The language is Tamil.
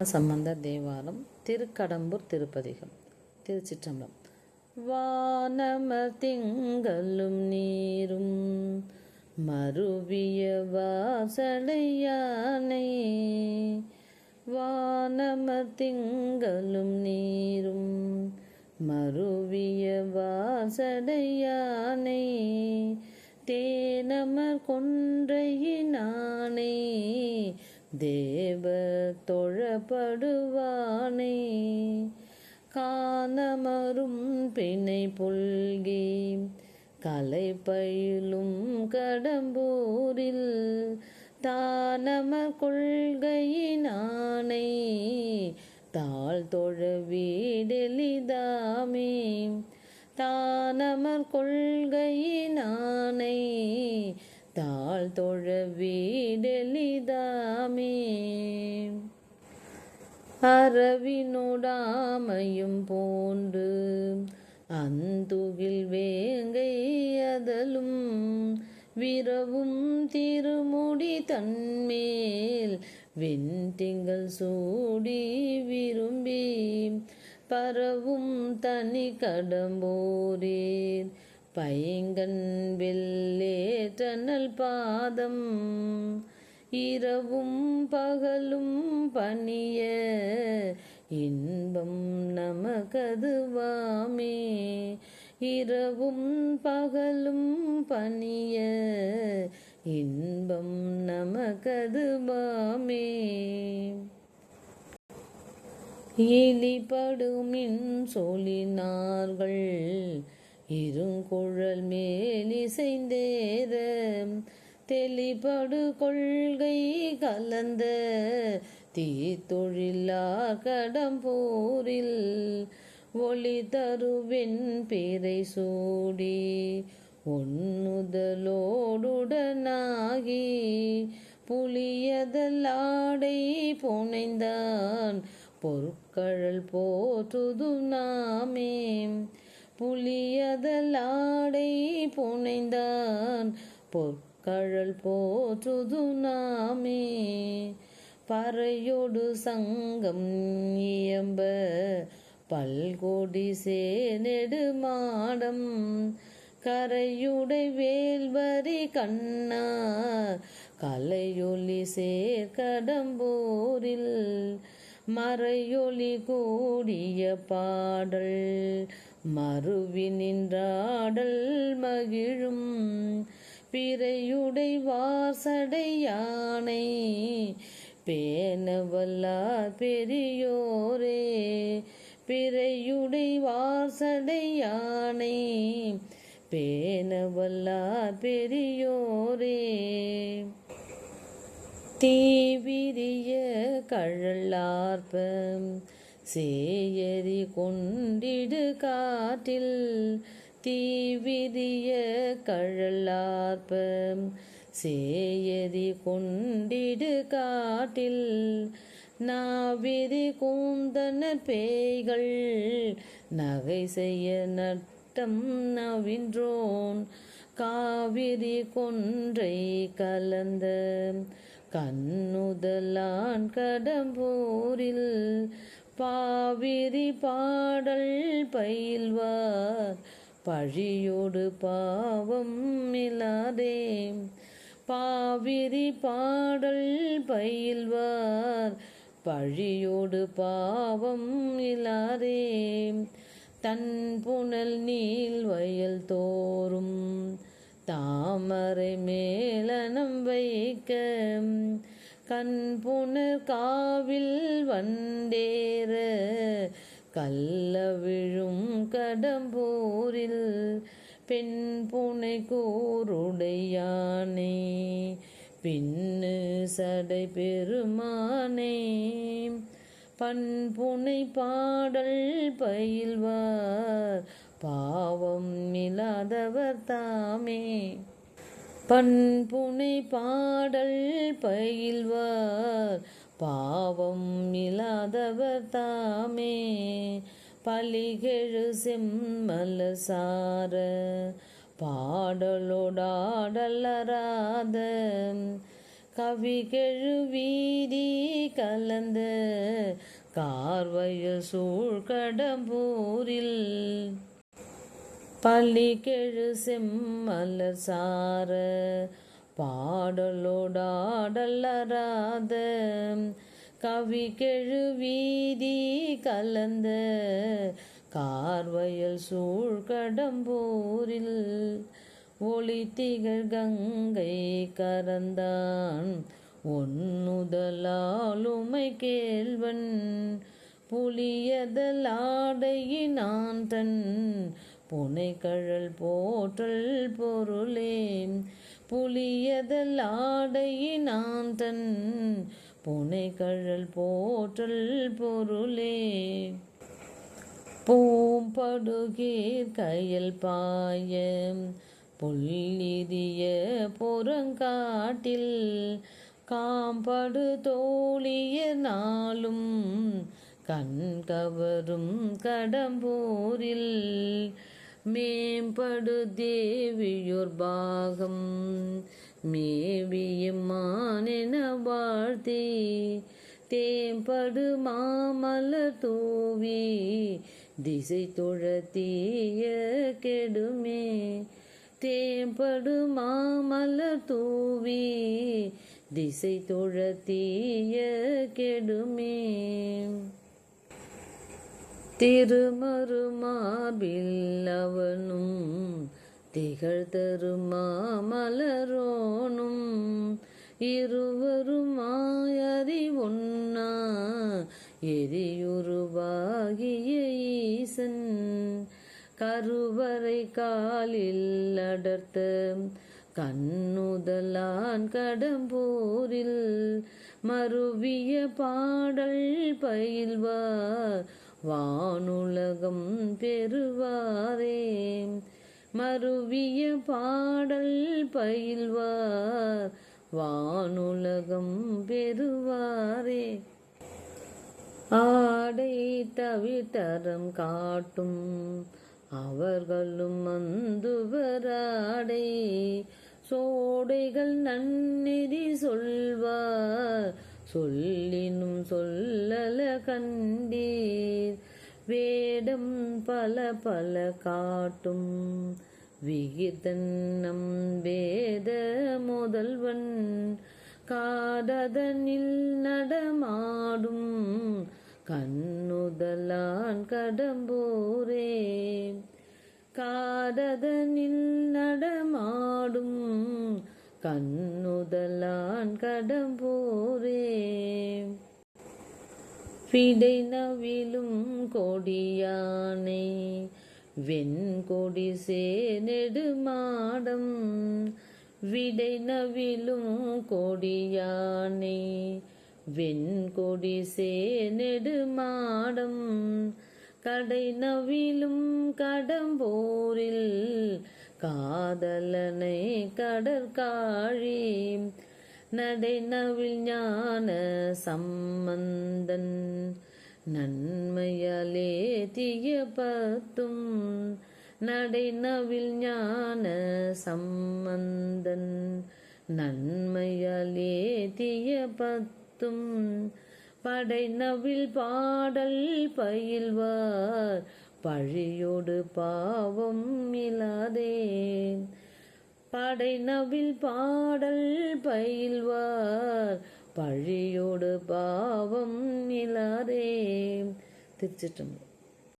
சம்பந்த தேவாரம் திருக்கடம்பூர் திருப்பதிகம் திருச்சிற்றம்பலம். வானமர் திங்களும் நீரும் மருவிய வாசடையானை வானமர் திங்களும் நீரும் மருவிய வாசடையானை தேனமர் கொன்றையினானே தேவ தொழப்படுவானே. காணமரும் பிணை புல்கி கலை பயிலும் கடம்பூரில் தானம கொள்கையினானை. தாழ் தொழ வீடெளிதாமே. தானமர் கொள்கையினானை. தாழ் தொழ வீடெளிதாமே அறவினோடாமையும் போன்று அந்துகில் வேங்கை அதலும் விரவும் திருமுடி தன்மேல் வெண்திங்கள் சூடி விரும்பி பரவும் தனி கடம்போரேன் பைங்கன் வெள்ளேற்றனல் பாதம். இரவும் பகலும் பணிய இன்பம் நமக்கதுவாமே இரவும் பகலும் பணிய இன்பம் நமக்கதுவாமே இலிபடுமின் சொலினார்கள் இருங்குழல் மேலிசைந்தேர தெளிபடு கொள்கை கலந்த தீத்தொழிலா கடம்பூரில் ஒளி தருவின் பிறை சூடி ஒன்னுதலோடுடனாகி புளியதலாடை புனைந்தான் பொற்கழல் போற்றுதும் நாமே. புலியதலாடை புனைந்தான். பொற்கழல் போற்றுது நாமே. பறையோடு சங்கம் இயம்ப பல்கோடி சேனெடு மாடம். கரையுடை வேல்வரி கண்ணா கலையொலி சேர்கடம்பூரில். மறையொலி கூடிய பாடல் மறுவி நின்றாடல் மகிழும் பிறையுடை வாசடை யானை. பேணவல்லார் பெரியோரே பிறையுடை வாசடை யானை. பேணவல்லார் பெரியோரே தீவிரிய கழலார்ப்பம் சேயரி கொண்டிடு காற்றில் தீவிரிய கழலார்ப்பம். சேயரி கொண்டிடு காட்டில் நாவிரி கூந்தன பேய்கள் நகை செய்ய நட்டம் நவின்றோன். காவிரி கொன்றை கலந்த கண்ணுதலான் கடம்பூரில் பாவிரி பாடல் பயில்வார். பழியோடு பாவம் இல்லாதே. பாவிரி பாடல் பயில்வார். பழியோடு பாவம் இல்லாதே. தன் புனல் நீல் வயல் தோறும். தாமரை மேலனம் வைக்க. கண் காவில் வண்டேற கல்ல விழும் கடம்பூரில் பெண் புனை கூருடையானே பின்னு சடை பெருமானே. பண்புனை பாடல் பயில்வார் பாவம் இல்லாதவர் தாமே. பண்புனை பாடல் பயில்வார். பாவம் இல்லாதவர் தாமே. பலிகெழு செம்மல சார. பாடலோடாடலராத. கவிகெழு வீதி கலந்த. கார்வயல் சூழ்கடம்பூரில் பள்ளி கெழு செம்மலர் சார பாடலோடாடலராத கவி கெழு வீதி கலந்த கார்வயல் சூழ்கடம்பூரில் ஒளி திகழ் கங்கை கரந்தான். ஒன்னுதலாலுமை கேள்வன் புலியதலாடையினான் தன் புனைகழல் போற்றல் பொருளே புலியதல் புலியதலாடையினான் தன் புனைகழல் போற்றல் பொருளே பூம்படுகீர் கையல் பாயம் புல்லிதிய புறங்காட்டில் காம்படு தோழிய நாளும் கண் கவரும் கடம்பூரில். மேம்படு தேவியோர் பாகம். மேவியம்மானென வாழ்த்தி தேம்படு மாமலர் தூவி திசை தொழத்தீய கெடுமே. தேம்படு மாமலர் தூவி திசை தொழத்தீய கெடுமே. திருமருமார்பில் அவனும் திகழ் தருமாமலரோனும் இருவருமாயறி ஒன்னா எரியுருவாகிய ஈசன். கருவறை காலில் அடர்த்த கண்ணுதலான் கடம்பூரில் மருவிய பாடல் பயில்வார். வானுலகம் பெறுவாரே. மருவிய பாடல் பயில்வார். வானுலகம் பெறுவாரே. ஆடை தவித்தரம் காட்டும் அவர்களும் அந்துவராடை சோடைகள் நன்னெறி சொல்வார். சொல்லினும் சொல்லல கண்டீர். வேடம் பல பல காட்டும். விகிதன்னம் வேத முதல்வன். காடதனில் நடமாடும். கண்ணுதலான் கடம்போரே. காடதனில் நடமாடும். கண்ணுதலான் கடம்பூரே. பிடை நவிலும் கொடியானை வெண்கொடி சேனெடுமாடம் விடை நவிலும் கொடியானை வெண்கொடி சேனெடுமாடம் கடை நவிலும் கடம்போரில் காதலனை கடற்காழி நடைநவில் ஞான சம்பந்தன் நன்மையாலே தீய பத்தும் நடைநவில் ஞான சம்பந்தன் நன்மையாலே தீய பத்தும் படைநவில் பாடல் பயில்வார் பழியோடு பாவம் இல்லாதே படைநவில் பாடல் பயில்வார் பழியோடு பாவம் இல்லாதே திருச்சிற்றம்பலம்.